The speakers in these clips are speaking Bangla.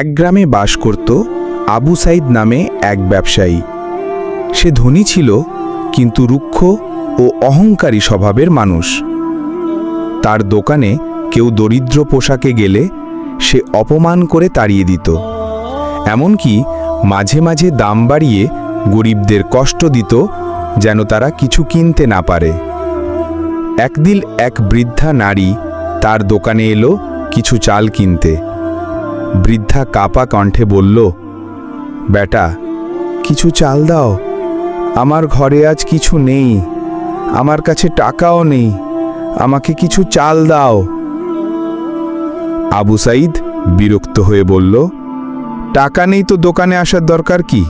এক গ্রামে বাস করত আবু সাইদ নামে এক ব্যবসায়ী। সে ধনী ছিল, কিন্তু রুক্ষ ও অহংকারী স্বভাবের মানুষ। তার দোকানে কেউ দরিদ্র পোশাকে গেলে সে অপমান করে তাড়িয়ে দিত। এমনকি মাঝে মাঝে দাম বাড়িয়ে গরিবদের কষ্ট দিত যেন তারা কিছু কিনতে না পারে। একদিন এক বৃদ্ধা নারী তার দোকানে এলো কিছু চাল কিনতে। বৃদ্ধা কাপা কণ্ঠে বলল, বেটা, কিছু চাল দাও। আমার ঘরে আজ কিছু নেই। আমার কাছে টাকাও নেই। আমাকে কিছু চাল দাও। আবু সাইদ বিরক্ত হয়ে বলল, টাকা নেই তো দোকানে আসার দরকার কি?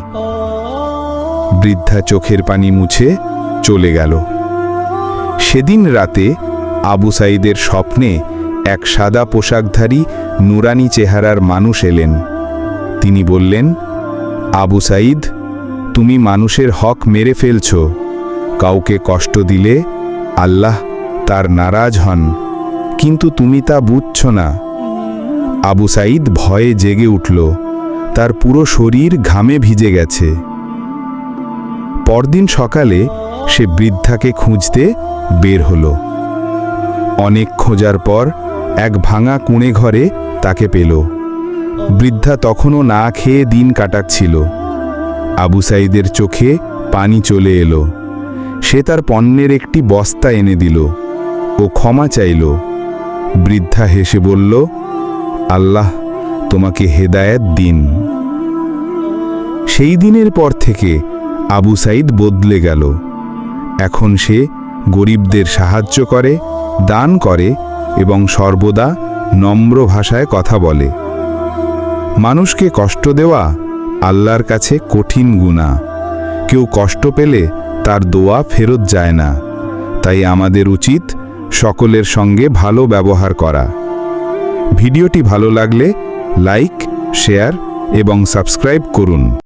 বৃদ্ধা চোখের পানি মুছে চলে গেল। সেদিন রাতে আবু সাইদের স্বপ্নে এক সাদা পোশাকধারী, নুরানি চেহারার মানুষ এলেন। তিনি বললেন, আবু সাইদ তুমি মানুষের হক মেরে ফেলছ। কাউকে কষ্ট দিলে আল্লাহ তার নারাজ হন, কিন্তু তুমি তা বুঝছ না। আবু সাইদ ভয়ে জেগে উঠল। তার পুরো শরীর ঘামে ভিজে গেছে। পরদিন সকালে সে বৃদ্ধাকে খুঁজতে বের হলো। অনেক খোঁজার পর এক ভাঙা কুঁড়ে ঘরে তাকে পেল। বৃদ্ধা তখনও না খেয়ে দিন কাটাচ্ছিল। আবু সাইদের চোখে পানি চলে এলো। সে তার পণ্যের একটি বস্তা এনে দিল ও ক্ষমা চাইল। বৃদ্ধা হেসে বলল, আল্লাহ তোমাকে হেদায়েত দিন। সেই দিনের পর থেকে আবু সাইদ বদলে গেল। এখন সে গরিবদের সাহায্য করে, দান করে এবং সর্বদা নম্র ভাষায় কথা বলে। মানুষকে কষ্ট দেওয়া আল্লাহর কাছে কঠিন গুণা। কেউ কষ্ট পেলে তার দোয়া ফেরত যায় না। তাই আমাদের উচিত সকলের সঙ্গে ভালো ব্যবহার করা। ভিডিওটি ভালো লাগলে লাইক, শেয়ার এবং সাবস্ক্রাইব করুন।